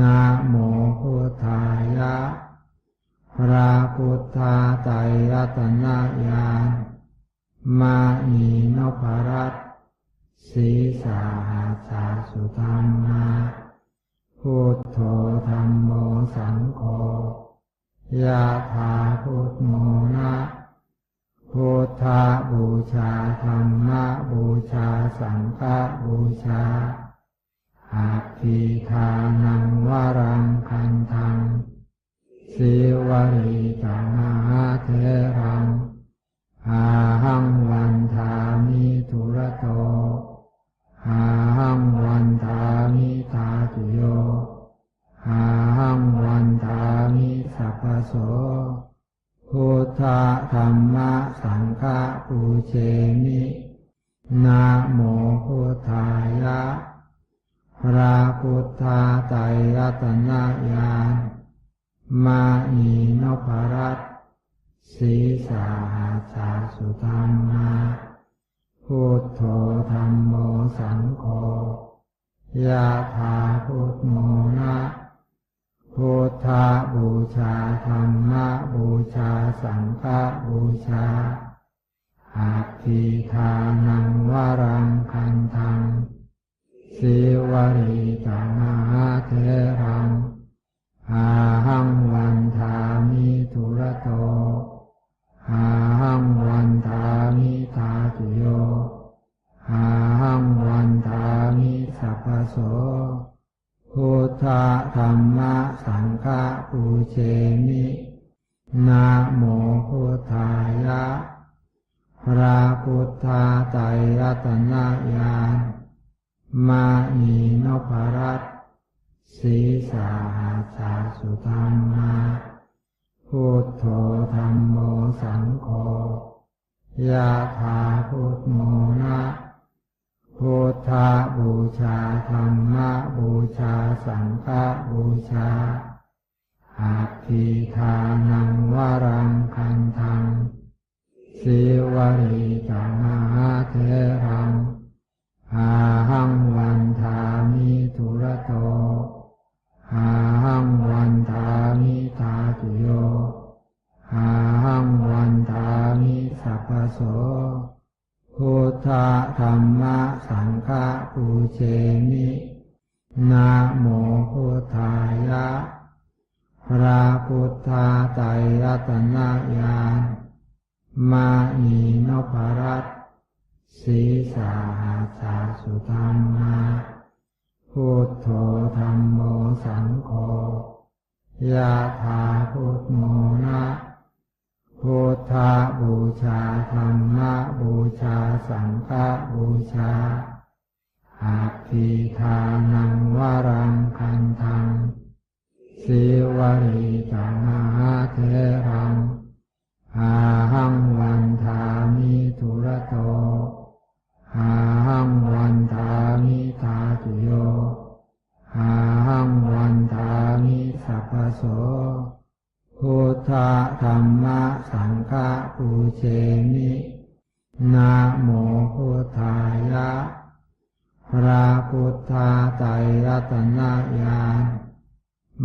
นะโมพุทธายะ พระพุทธาไตรรัตนญาณมานีนพรัตสีสาหาสาสุธรรมาพุทโธธรรมโมสังโฆยะถาพุทโมนะพุทธบูชาธรรมบูชาสังฆบูชา อาภิทานังวรังคันทังสิวริตมาเทรังอาหังวันทามิทุระโตอาหังวันทามิตาตุโยอาหังวันทามิสัพพโสพุทธธรรมะสังฆะปูเชมินะโมพุทธายะ พระพุทธาไตรรัตนญาณมานีนพรัตน์สีสาหาสาสุธรรมาพุทโธธรรมโมสังโฆยะถาพุทโมนะพุทธาบูชาธรรมะบูชาสังฆบูชาอาภิทานังวรังคันทัง สิวริตามหาเทรังอาหังวันทามิทุระโตอาหังวันทามิตาตุโยอาหังวันทามิสัพพโสพุทธธรรมะสังฆะปูเชมินะโมพุทธายะ พระพุทธาไตรรัตนญาณ มานีนพรัตสีสาหาสาสุธรรมาพุทโธธรรมโมสังโฆยะถาพุทโมนะพุทธาบูชาธรรมะบูชาสังฆบูชาอาภิทานังวรังคันทังสิวริตามหาเทรัง อาหังวันทามิทุระโตอาหังวันทามิตาตุโยอาหังวันทามิสัพพโสพุทธธรรมะสังฆะปูเชมินะโมพุทธายะ พระพุทธาไตรรัตนญาณมานีนพรัตน สีสาหาสาสุธรรมาพุทโธธรรมโมสังโฆยะถาพุทโมนะพุทธาบูชาธรรมะบูชาสังฆบูชาอาภิทานังวรังคันทังสิวริตามหาเทรังอาหังวันทามิทุระโต อาหังวันทามิตาตุโยอาหังวันทามิสัพพโสพุทธธรรมะสังฆะปูเชมินะโมพุทธายะ พระพุทธาไตรรัตนญาณ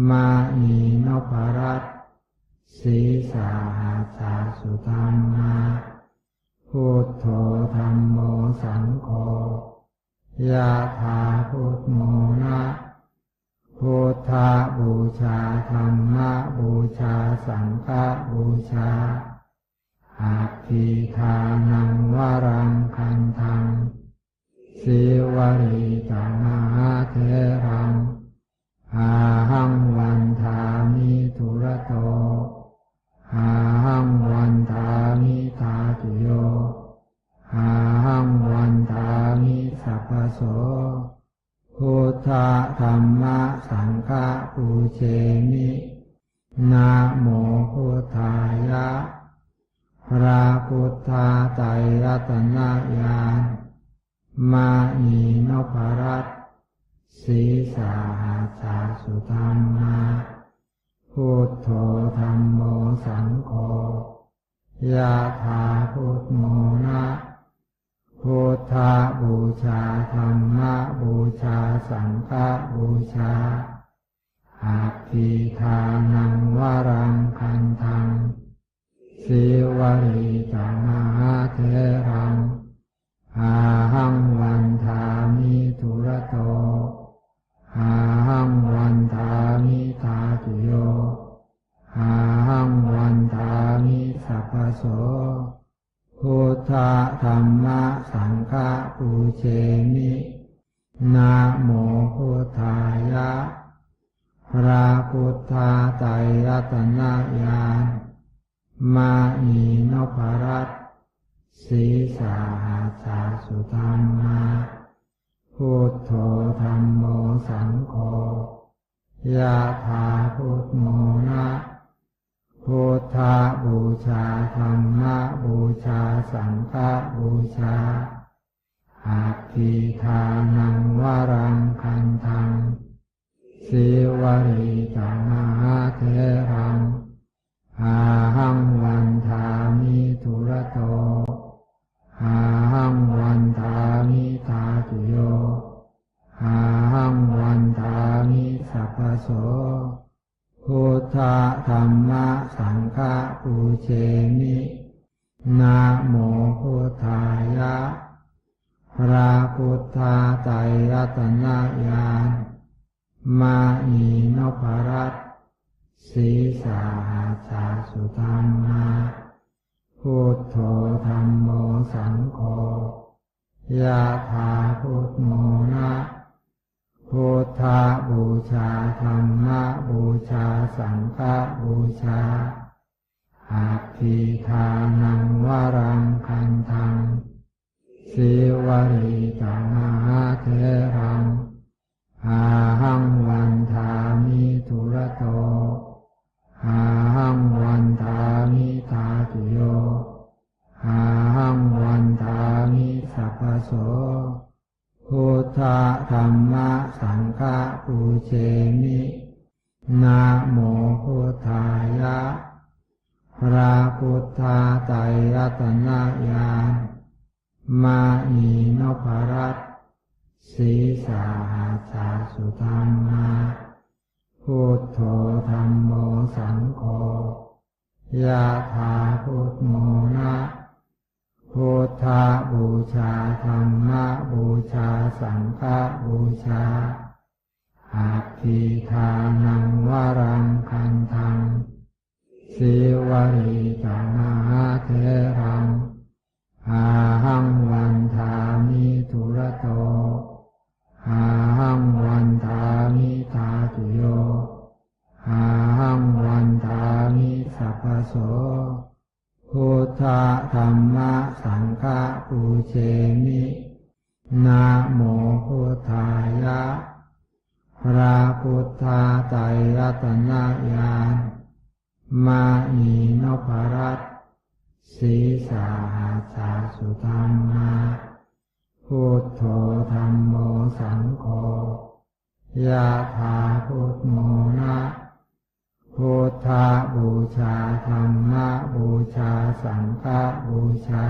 มานีนพรัตสีสาหาสาสุธรรมา พุทโธธรรมโมสังโฆยะถาพุทโมนะพุทธาบูชาธรรมะบูชาสังฆบูชาอาภิทานังวรังคันทังสิวริตามหาเทรังอาหังวันทามิทุระโต อาหังวันทามิตาตุโยอาหังวันทามิสัพพโสพุทธธรรมะสังฆะปูเชมินะโมพุทธายะ พระพุทธาไตรรัตนญาณมานีนพรัตน์สีสาหาสาสุธรรมา พุทโธธรรมโมสังโฆยะถาพุทโมนะพุทธาบูชาธรรมบูชาสังฆบูชาอาภิทานังวรังคันทังสิวริตมาเทรังอาหังวันทามิทุระโต อาหังวันทามิทาตุโยอาหังวันทามิสัพพโสพุทธธรรมะสังฆปูเชมินะโมพุทธายะ พระพุทธาไตรรัตนญาณมานีนพรัตศีสาหาสาสุธรรมา พุทโธธรรมโมสังโฆยะถาพุทโมนะพุทธาบูชาธรรมะบูชาสังฆบูชาอาภิทานังวรังคันทังสิวริตมาเทรังอาหังวันทามิทุระโตหังวันทามิทาตุโยอาหังวันทามิสัพพโสพุทธธรรมะสังฆปูเชมินะโมพุทธายะ พระพุทธาไตรรัตนญาณมานีนพรัตน์ศีสาหาสาสุธรรมา พุทโธธรรมโมสังโฆยะถาพุทโมนะพุทธาบูชาธรรมบูชาสังฆบูชาอาภิทานังวรังคันทังสิวริตมหาเทรังอาหังวันทามิทุระโตอาหังวันทามิทาตุโยอาหังวันทามิสัพพโสพุทธธรรมะสังฆปูเชมินะโมพุทธายะ พระพุทธาไตรรัตนญาณมานีนพรัตน์ศีสาหาสาสุธรรมา พุทโธธรรมโมสังโฆยะถาพุทโมนะพุทธาบูชาธรรมบูชาสังฆบูชาอาภิทานังวรังคันทังสิวริตมาเทรังอาหังวันทามิทุระโต อาหังวันทามิทาตุโยอาหังวันทามิสัพพโสพุทธธรรมะสังฆปูเชมินะโมพุทธายะพระพุทธาไตรรัตนญาณมานีนพรัตน์ศีสาหาสาสุธรรมา พุทโธธรรมโมสังโฆยะถาพุทโมนะพุทธาบูชาธรรมะบูชาสังฆบูชา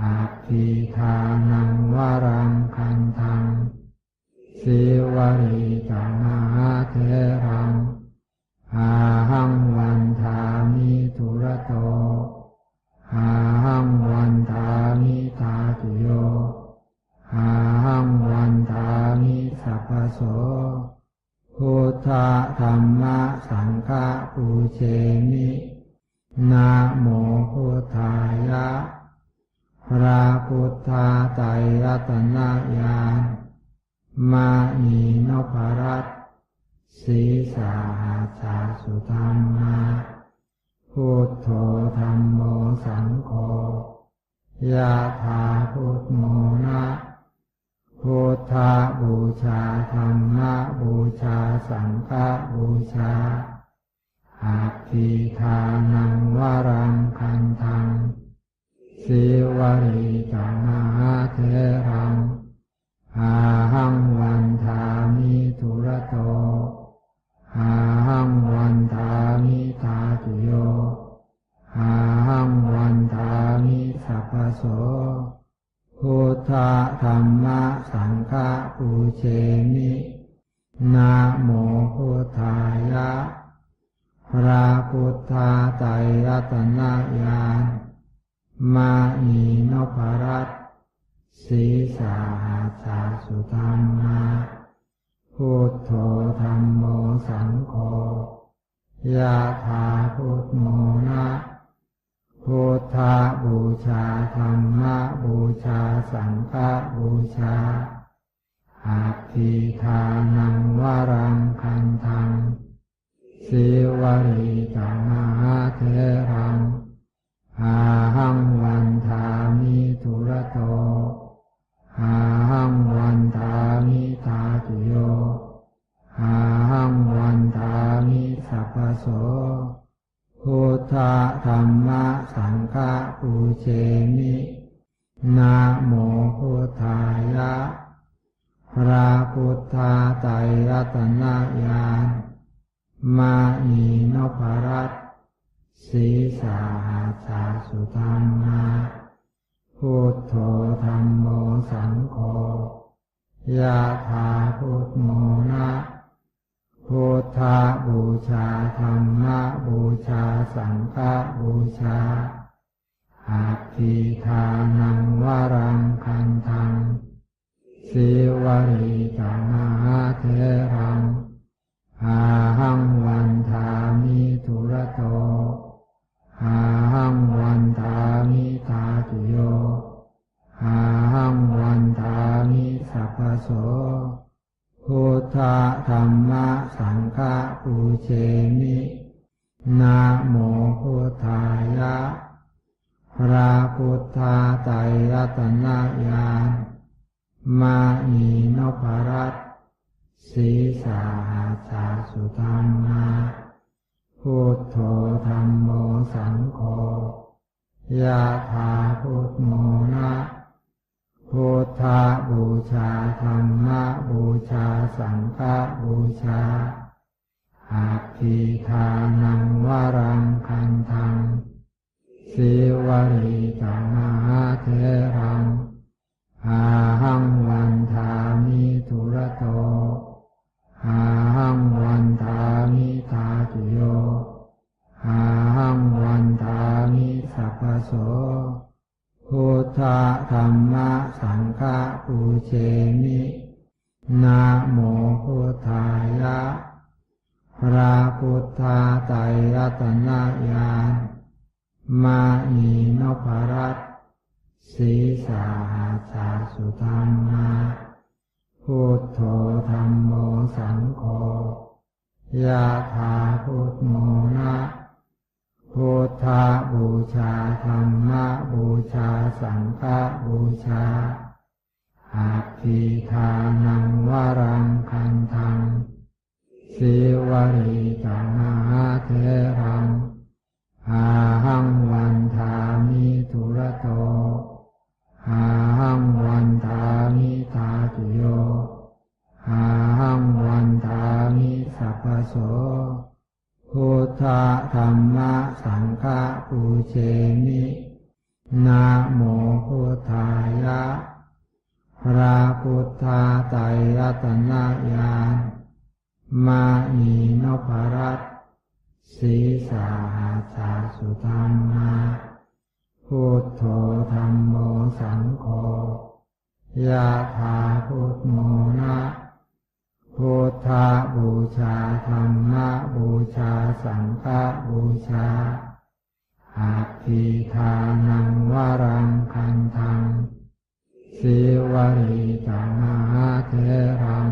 อาภิทานังวรังคันทังสิวริตมาเทรังอาหังวันทามิทุระโต อาหังวันทามิทาตุโยอาหังวันทามิสัพพโสพุทธธรรมะสังฆปูเชมินะโมพุทธายะ พระพุทธาไตรรัตนญาณมานีนพรัตน์ศีสาหาสาสุธรรมา พุทโธธรรมโมสังโฆยะถาพุทโมนะพุทธาบูชาธรรมบูชาสังฆบูชาอาภิทานังวรังคันทังสิวริตมาเทรังอาหังวันทามิทุระโต อาหังวันทามิทาตุโยอาหังวันทามิสัพพโสพุทธธรรมะสังฆปูเชมินะโมพุทธายะ พระพุทธาไตรรัตนญาณมานีนพรัตน์ศีสาหาสาสุธรรมา พุทโธธรรมโมสังโฆยะถาพุทโมนะพุทธาบูชาธรรมบูชาสังฆบูชาอาภิทานังวรังคันทังสิวริตมาเทรังอาหังวันทามิทุระโต อาหังวันทามิทาตุโยอาหังวันทามิสัพพโสพุทธธรรมะสังฆปูเชมินะโมพุทธายะ พระพุทธาไตรรัตนญาณมานีนพรัตน์ศีสาหาสาสุธรรมาพุทโธ สังโฆยะถาพุทโมนะพุทธาบูชาธรรมบูชาสังฆบูชาอาภิทานังวรังคันทังสิวริตมาเทรังอาหังวันทามิทุระโตอาหังวันทามิทาตุโย อาหังวันทามิสัพพโสพุทธธรรมะสังฆปูเชมินะโมพุทธายะ พระพุทธาไตรรัตนญาณมานีนพรัตน์ศีสาหาสาสุธรรมาพุทโธธรรมโมสังโฆยะถาพุทโมนะ พุทธาบูชาธรรมบูชาสังฆบูชาอาภิทานังวรังคันทังสิวริตมาเทรังอาหังวันทามิทุระโตอาหังวันทามิทาตุโยอาหังวันทามิสัพพโส พุทธธรรมะสังฆปูเชมินะโมพุทธายะ พระพุทธาไตรรัตนญาณมานีนพรัตน์ศีสาหาสาสุธรรมาพุทโธธรรมโมสังโฆยะถาพุทโมนะ พุทธาบูชาธรรมบูชาสังฆบูชาอาภิทานังวรังคันทังสิวริตมหาเทรังอาหังวันทามิทุระโตอาหังวันทามิทาตุโยอาหังวันทามิสัพพโส พุทธธรรมะสังฆปูเชมินะโมพุทธายะ พระพุทธาไตรรัตนญาณมานีนพรัตน์ศีสาหาสาสุธรรมาพุทโธธรรมโมสังโฆยะถาพุทโมนะ พุทธาบูชาธรรมบูชาสังฆบูชาอาภิทานังวรังคันทังสิวริตมหาเทรัง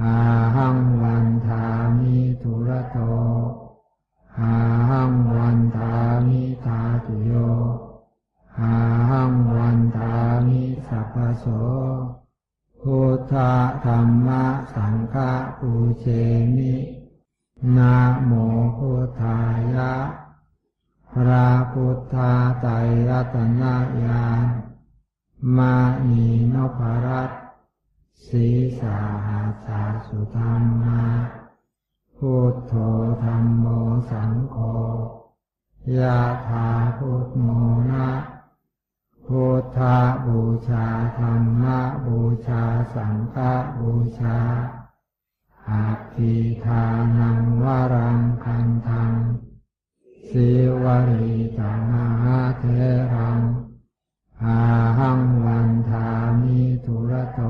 อาหังวันทามิทุระโตอาหังวันทามิทาตุโยอาหังวันทามิสัพพโส พุทธธรรมะสังฆปูเชมินะโมพุทธายะพระพุทธาไตรรัตนญาณมานีนพรัตน์ศีสาหาสาสุธรรมาพุทโธธรรมโมสังโฆยะถาพุทโม นะพุทธาบูชาธรรมบูชาสังฆบูชาอาภิทานังวรังคันทังสิวริตมาเทรังอาหังวันทามิทุระโต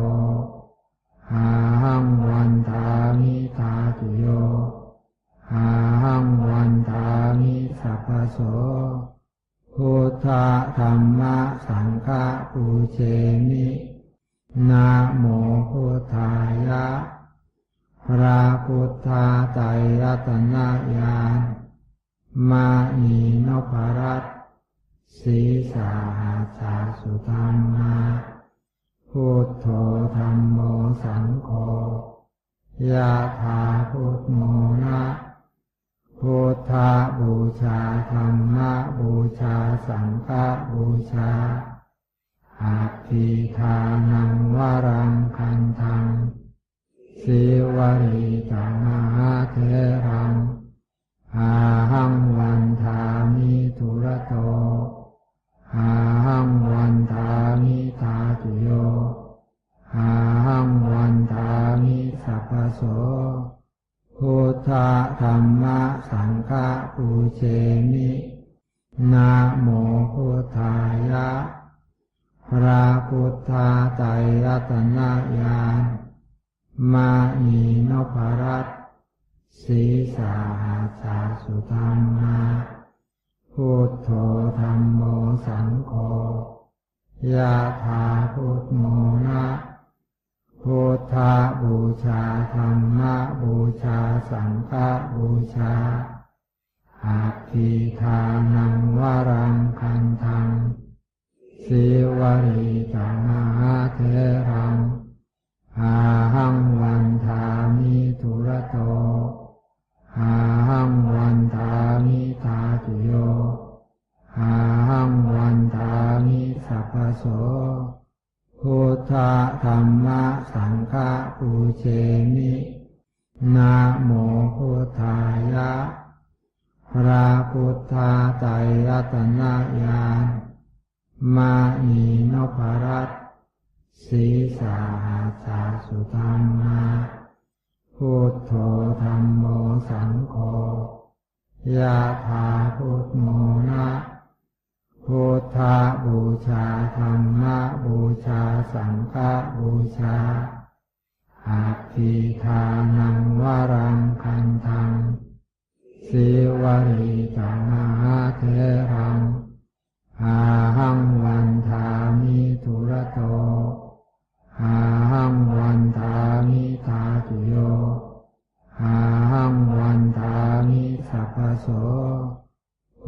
อาหังวันทามิตาตุโยอาหังวันทามิสัพพโส พุทธธรรมะสังฆะปูเชมินะโมพุทธายะ พระพุทธาไตรรัตนญาณมานีนพรัตน์ศีสาหาสาสุธรรมาพุทโธธรรมโมสังโฆยะถาพุทโมนะ พุทธาบูชาธรรมบูชาสังฆบูชาอาภิทานังวรังคันทังสิวริตมหาเทรังอาหังวันทามิทุระโตอาหังวันทามิตาตุโยอาหังวันทามิสัพพโส พุทธธรรมะสังฆะปูเชมินะโมพุทธายะ พระพุทธาไตรรัตนญาณมานีนพรัตน์ศีสาหาสาสุธรรมาพุทโธธรรมโมสังโฆยะถาพุทโมนะ พุทธาบูชาธรรมบูชาสังฆบูชาอาภิทานังวรังคันทังสิวริตมหาเทรังอาหังวันทามิทุระโตอาหังวันทามิตาตุโยอาหังวันทามิสัพพโส พุทธธรรมะสังฆปูเชมินะโมพุทธายะ พระพุทธาไตรรัตนญาณมานีนพรัตน์ศีสาหาสาสุธรรมาพุทโธธรรมโมสังโฆยะถาพุทโมนะ พุทธาบูชาธรรมบูชาสังฆบูชาอาภิทานังวรังคันทังสิวริตมหาเทรังอาหังวันทามิทุระโตอาหังวันทามิตาตุโยอาหังวันทามิสัพพโส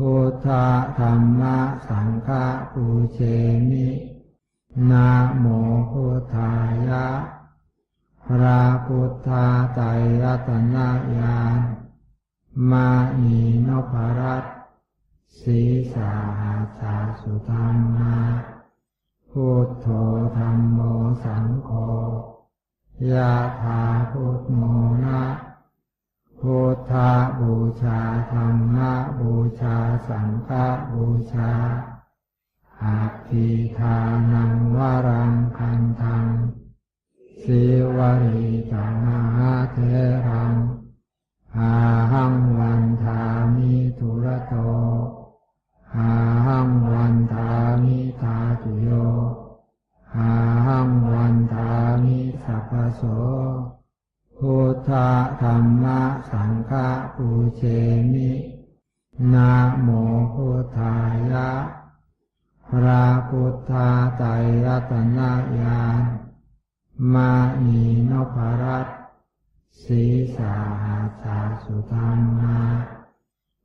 พุทธธรรมะสังฆปูเชมินะโมพุทธายะ พระพุทธาไตรรัตนญาณมานีนพรัตน์ศีสาหาสาสุธรรมาพุทโธธรรมโมสังโฆยะถาพุทโมนะ พุทธาบูชาธรรมบูชาสังฆบูชาอาภิทานังวรังคันทังสิวริตมหาเทรังอาหังวันทามิทุระโตอาหังวันทามิตาตุโยอาหังวันทามิสัพพโส พุทธธรรมะสังฆปูเชมินะโมพุทธายะ พระพุทธาไตรรัตนญาณมานีนพรัตน์ศีสาหาสาสุธรรมา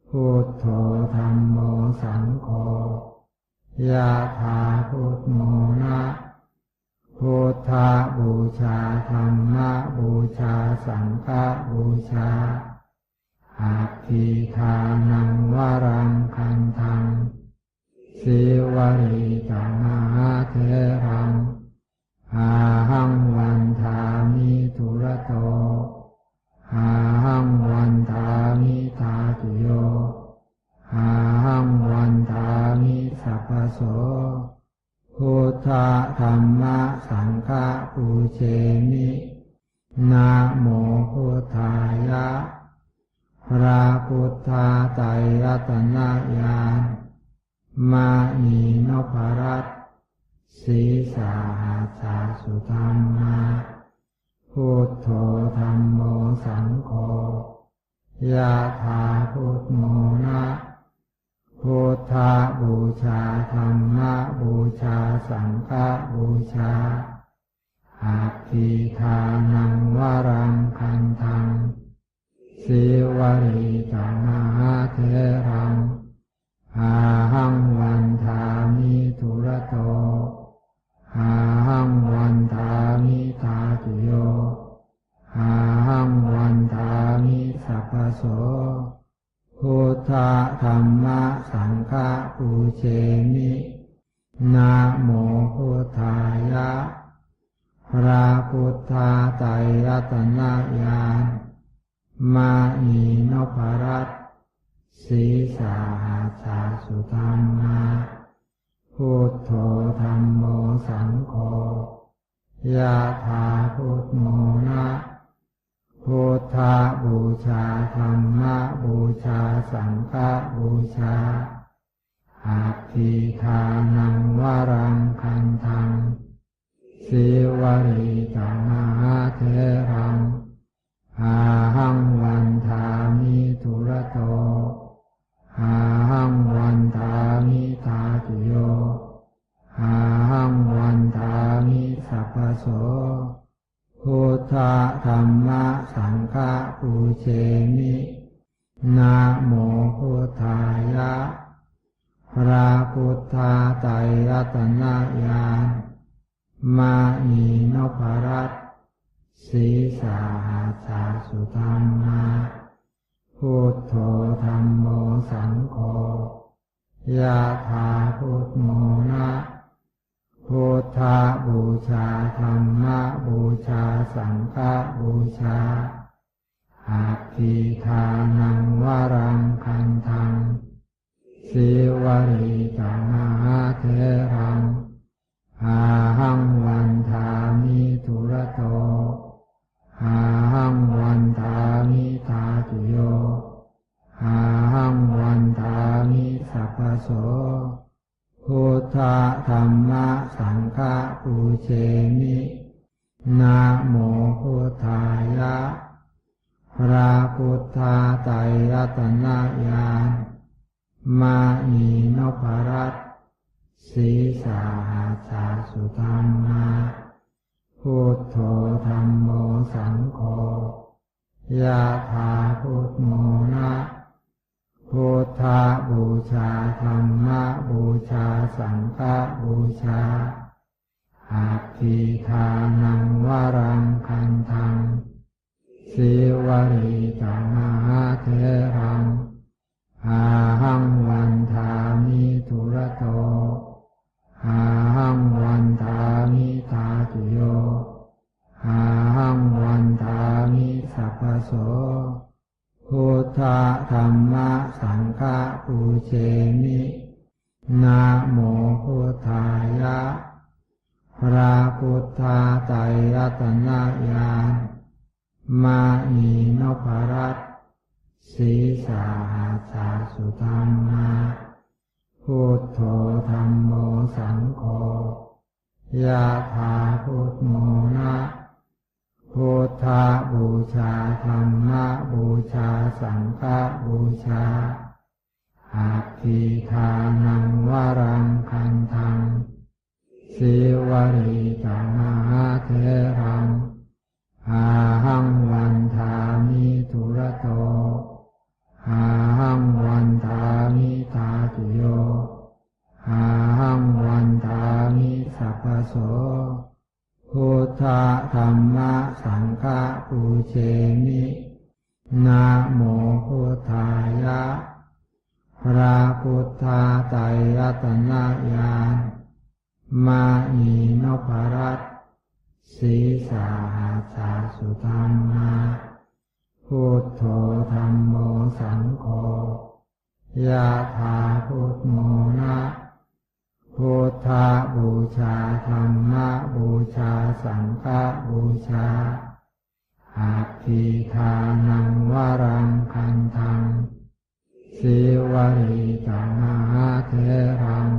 พุทโธธรรมโมสังโฆยะถาพุทโมนะ พุทธาบูชาธรรมบูชาสังฆบูชาอาภิทานังวรังคันทังสิวริตมหาเทรังอาหังวันทามิทุระโตอาหังวันทามิตาตุโยอาหังวันทามิสัพพโส พุทธธรรมะสังฆปูเชมินะโมพุทธายะ พระพุทธาไตรรัตนญาณมานีนพรัตน์สีสาหาสาสุธรรมาพุทโธธรรมโมสังโฆยะถาพุทโมนะ พุทธาบูชาธรรมบูชาสังฆบูชาอาทิทานังวรังคันธังสิวริตมหาเทรังอาหังวันธามิทุระโต เชมินะโมพุทธายะพระพุทธาไตรรัตนญาณมานีนพรัตน์สีสาหาสาสุธรรมาพุทโธธรรมโมสังโฆยะถาพุทโมนะพุทธบูชาธรรมบูชาสังฆบูชา อาทิทานังวรังคันทังสิวริตมหาเทรังอา สิวริ ริตมหาเทรัง ะ เทรังอาหังวันทามิทุระโตอาหังวันทามิตาตุโยอาหังวันทามิสัพพโสพุทธธรรมะสังฆปูเชมินะโมพุทธายะ พระพุทธาไตรรัตนญาณมานีนพรัต น์สีสาหาสาสุธรรมาพุทโธธรรมโมสังโฆยะถาพุทโมนะพุทธาบูชาธรรมบูชาสังฆบูชาอาทิทานังวรังคันทังสิวริตมหาเทรัง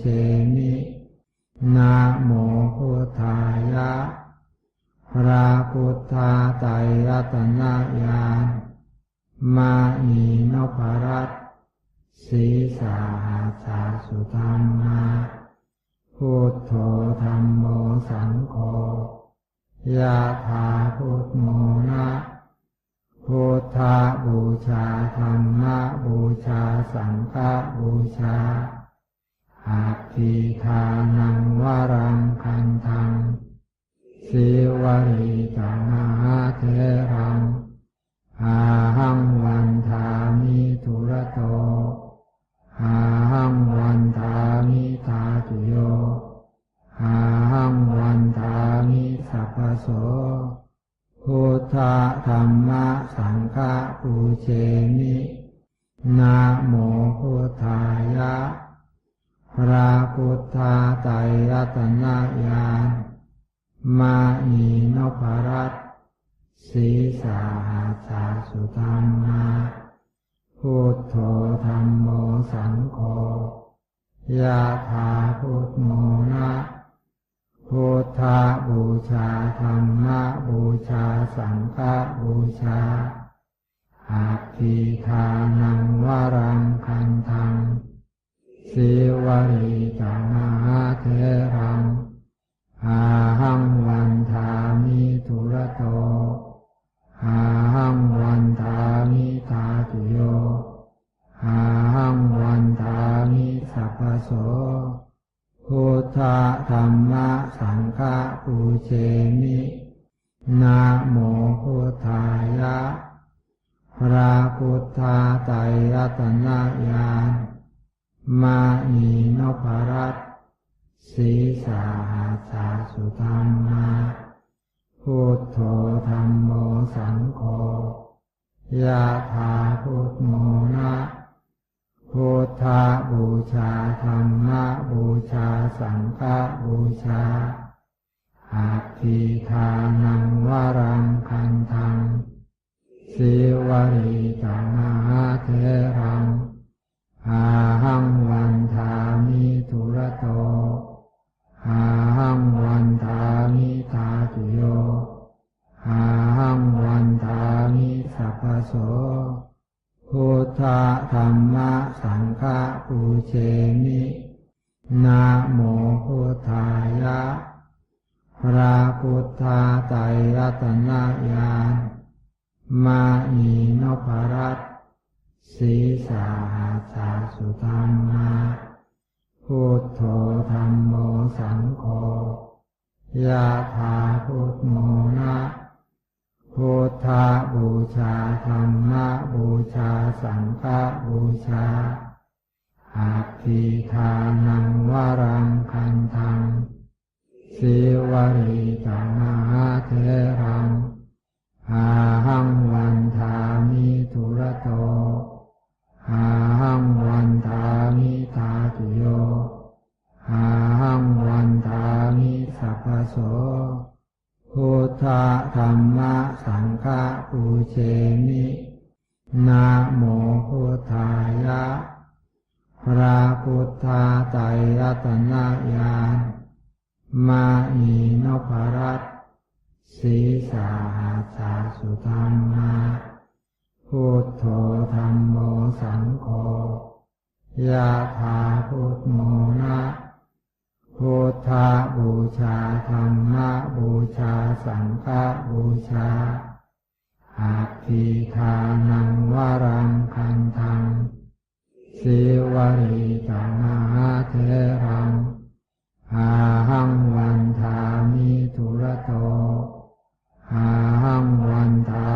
เช เชมินะโมพุทธายะพระพุทธาไตรรัตนญาณมานีนพรัตน์ศีสาหาสาสุธรรมาพุทโธธรรมโมสังโฆยะถาพุทโมนะพุทธบูชาธรรมบูชาสังฆบูชา อาทิทานังวรังคันทังสิวริตมาเทรังอาหังวันทามิทุระโตอาหังวันทามิตาตุโยอาหังวันทามิสัพพโสพุทธธรรมะสังฆปูเชมินะโมพุทธายะ พระพุทธาไตรรัตนญาณมานีนพรัตศีสาหาสาสุธรรมาพุทโธธรรมโมสังโฆยะถาพุทโมนะพุทธบูชาธรรมะบูชาสังฆบูชาอาทิทานังวรังคันทัง สิวริตมหาเทรังอาหังวันทามิทุระโตอาหังวันทามิตาตุโยอาหังวันทามิสัพพโสพุทธธรรมะสังฆะปูเชมินะโมพุทธายะ พระพุทธาไตรรัตนญาณ มานีนพรัตศีสาหาสาสุธรรมาพุทโธธรรมโมสังโฆยะถาพุทโมนะพุทธบูชาธรรมบูชาสังฆบูชาอาทิทานังวรังคันทังสิวริตมหาเทรัง อาหังวันทามิทุระโตอาหังวันทามิตาตุโยอาหังวันทามิสัพพโสพุทธธรรมะสังฆะปูเชมินะโมพุทธายะ พระพุทธาไตรรัตนญาณมานีนพรัต ศีสาหาสาสุธรรมาพุทโธธรรมโมสังโฆยะถาพุทโมนะพุทธบูชาธรรมะบูชาสังฆบูชาอาทิทานังวรังคันทังสิวริตมหาเทรัง อาหังวันทามิทุระโตอาหังวันทา